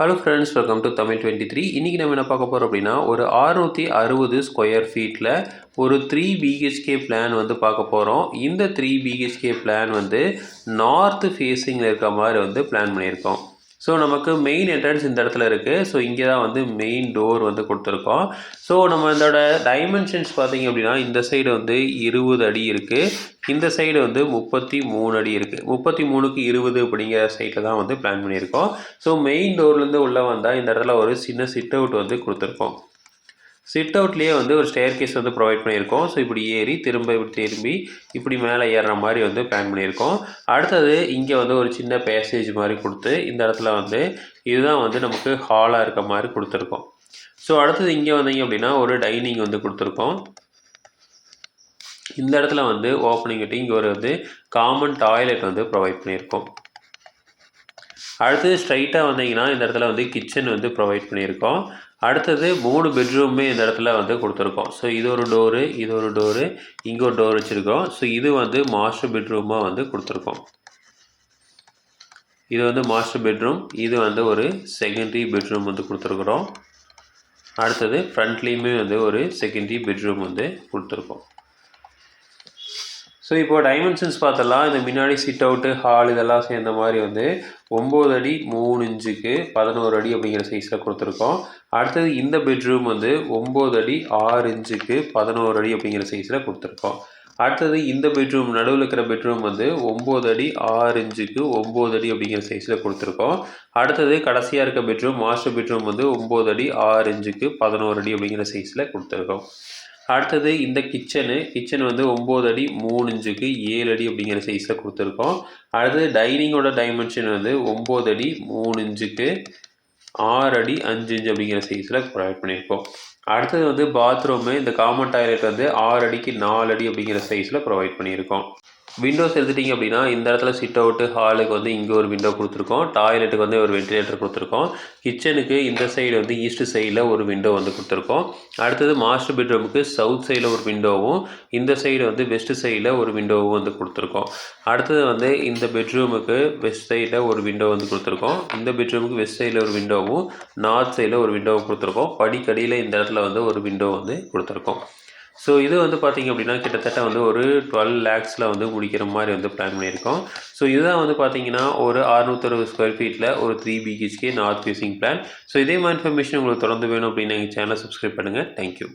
Hello friends welcome to Tamil twenty three இன்றைக்கி நம்ம என்ன பார்க்க போகிறோம் அப்படின்னா ஒரு அறுநூற்றி அறுபது ஸ்கொயர் ஃபீட்டில் ஒரு த்ரீ பிஹெச்கே பிளான் வந்து பார்க்க போகிறோம் இந்த த்ரீ பிஹெச்கே பிளான் வந்து நார்த்து ஃபேஸிங்கில் இருக்க மாதிரி வந்து பிளான் பண்ணியிருக்கோம். ஸோ நமக்கு மெயின் என்ட்ரன்ஸ் இந்த இடத்துல இருக்குது ஸோ இங்கே தான் வந்து மெயின் டோர் வந்து கொடுத்துருக்கோம். ஸோ நம்ம இதோட டைமென்ஷன்ஸ் பார்த்தீங்க அப்படின்னா இந்த சைடு வந்து இருபது அடி இருக்குது இந்த சைடு வந்து முப்பத்தி மூணு அடி இருக்குது முப்பத்தி மூணுக்கு இருபது அப்படிங்கிற சைட்டில் தான் வந்து பிளான் பண்ணியிருக்கோம். ஸோ மெயின் டோர்லேருந்து உள்ளே வந்தால் இந்த இடத்துல ஒரு சின்ன சிட் அவுட் வந்து கொடுத்துருக்கோம். சிட் அவுட்லேயே வந்து ஒரு ஸ்டேர் கேஸ் வந்து ப்ரொவைட் பண்ணியிருக்கோம். ஸோ இப்படி ஏறி திரும்ப இப்படி திரும்பி இப்படி மேலே ஏறுற மாதிரி வந்து பிளான் பண்ணியிருக்கோம். அடுத்தது இங்கே வந்து ஒரு சின்ன பேசேஜ் மாதிரி கொடுத்து இந்த இடத்துல வந்து இதுதான் வந்து நமக்கு ஹாலாக இருக்க மாதிரி கொடுத்துருக்கோம். ஸோ அடுத்தது இங்கே வந்தீங்க அப்படின்னா ஒரு டைனிங் வந்து கொடுத்துருக்கோம். இந்த இடத்துல வந்து ஓப்பனிங் கிட்ட இங்கே ஒரு வந்து காமன் டாய்லெட் வந்து ப்ரொவைட் பண்ணியிருக்கோம். அடுத்தது ஸ்ட்ரைட்டாக வந்தீங்கன்னா இந்த இடத்துல வந்து கிச்சன் வந்து ப்ரொவைட் பண்ணியிருக்கோம். அடுத்தது மூணு பெட்ரூமே இந்த இடத்துல வந்து கொடுத்துருக்கோம். ஸோ இது ஒரு டோரு இது ஒரு டோரு இங்கே ஒரு டோர் வச்சுருக்கோம். ஸோ இது வந்து மாஸ்டர் பெட்ரூமாக வந்து கொடுத்துருக்கோம். இது வந்து மாஸ்டர் பெட்ரூம் இது வந்து ஒரு செகண்டரி பெட்ரூம் வந்து கொடுத்துருக்குறோம். அடுத்தது ஃப்ரண்ட்லேயுமே வந்து ஒரு செகண்டரி பெட்ரூம் வந்து கொடுத்துருக்கோம். ஸோ இப்போ டைமென்ஷன்ஸ் பார்த்தலாம். இந்த முன்னாடி சிட் அவுட்டு ஹால் இதெல்லாம் சேர்ந்த மாதிரி வந்து ஒம்பது அடி மூணு இன்ச்சுக்கு பதினோரு அடி அப்படிங்கிற சைஸில் கொடுத்துருக்கோம். அடுத்தது இந்த பெட்ரூம் வந்து ஒம்பது அடி ஆறு இன்ச்சுக்கு பதினோரு அடி அப்படிங்கிற சைஸில் கொடுத்துருக்கோம். அடுத்தது இந்த பெட்ரூம் நடுவில் இருக்கிற பெட்ரூம் வந்து ஒம்பது அடி ஆறு இன்ச்சுக்கு ஒம்பது அடி அப்படிங்கிற சைஸில் கொடுத்துருக்கோம். அடுத்தது கடைசியாக இருக்க பெட்ரூம் மாஸ்டர் பெட்ரூம் வந்து ஒம்பது அடி ஆறு இன்ச்சுக்கு பதினோரு அடி அப்படிங்கிற சைஸில் கொடுத்துருக்கோம். அடுத்தது இந்த கிச்சனு. கிச்சன் வந்து ஒம்பது அடி மூணு இன்ச்சுக்கு ஏழு அடி அப்படிங்கிற சைஸில் கொடுத்துருக்கோம். அடுத்தது டைனிங்கோட டைமென்ஷன் வந்து ஒம்பது அடி மூணு இன்ச்சுக்கு ஆறு அடி அஞ்சு இன்ச்சு அப்படிங்கிற சைஸில் ப்ரொவைட் பண்ணியிருக்கோம். அடுத்தது வந்து பாத்ரூமு இந்த காமன் டாய்லெட் வந்து ஆறு அடிக்கு நாலு அடி அப்படிங்கிற சைஸில் ப்ரொவைட் பண்ணியிருக்கோம். விண்டோஸ் எடுத்துட்டிங்க அப்படின்னா இந்த இடத்துல சிட் அவுட்டு ஹாலுக்கு வந்து இங்கே ஒரு விண்டோ கொடுத்துருக்கோம். டாய்லெட்டுக்கு வந்து ஒரு வென்டிலேட்டர் கொடுத்துருக்கோம். கிச்சனுக்கு இந்த சைடு வந்து ஈஸ்ட் சைடில் ஒரு விண்டோ வந்து கொடுத்துருக்கோம். அடுத்தது மாஸ்டர் பெட்ரூமுக்கு சவுத் சைடில் ஒரு விண்டோவும் இந்த சைடு வந்து வெஸ்ட் சைடில் ஒரு விண்டோவும் வந்து கொடுத்துருக்கோம். அடுத்தது வந்து இந்த பெட்ரூமுக்கு வெஸ்ட் சைடில் ஒரு விண்டோ வந்து கொடுத்துருக்கோம். இந்த பெட்ரூமுக்கு வெஸ்ட் சைடில் ஒரு விண்டோவும் நார்த் சைடில் ஒரு விண்டோவும் கொடுத்துருக்கோம். படிக்கடியில் இந்த இடத்துல வந்து ஒரு விண்டோ வந்து கொடுத்துருக்கோம். ஸோ இது வந்து பார்த்திங்க அப்படின்னா கிட்டத்தட்ட வந்து ஒரு டுவெல் லேக்ஸில் வந்து முடிக்கிற மாதிரி வந்து பிளான் பண்ணியிருக்கோம். ஸோ இதுதான் வந்து பார்த்திங்கன்னா ஒரு அறுநூத்தறுபது ஸ்கொயர் ஃபீட்டில் ஒரு three BHK north facing plan so இதே மாதிரி இன்ஃபர்மேஷன் உங்களுக்கு தொடர்ந்து வேணும் அப்படின்னு எங்கள் சேனலை சப்ஸ்கிரைப் பண்ணுங்கள் தேங்க்யூ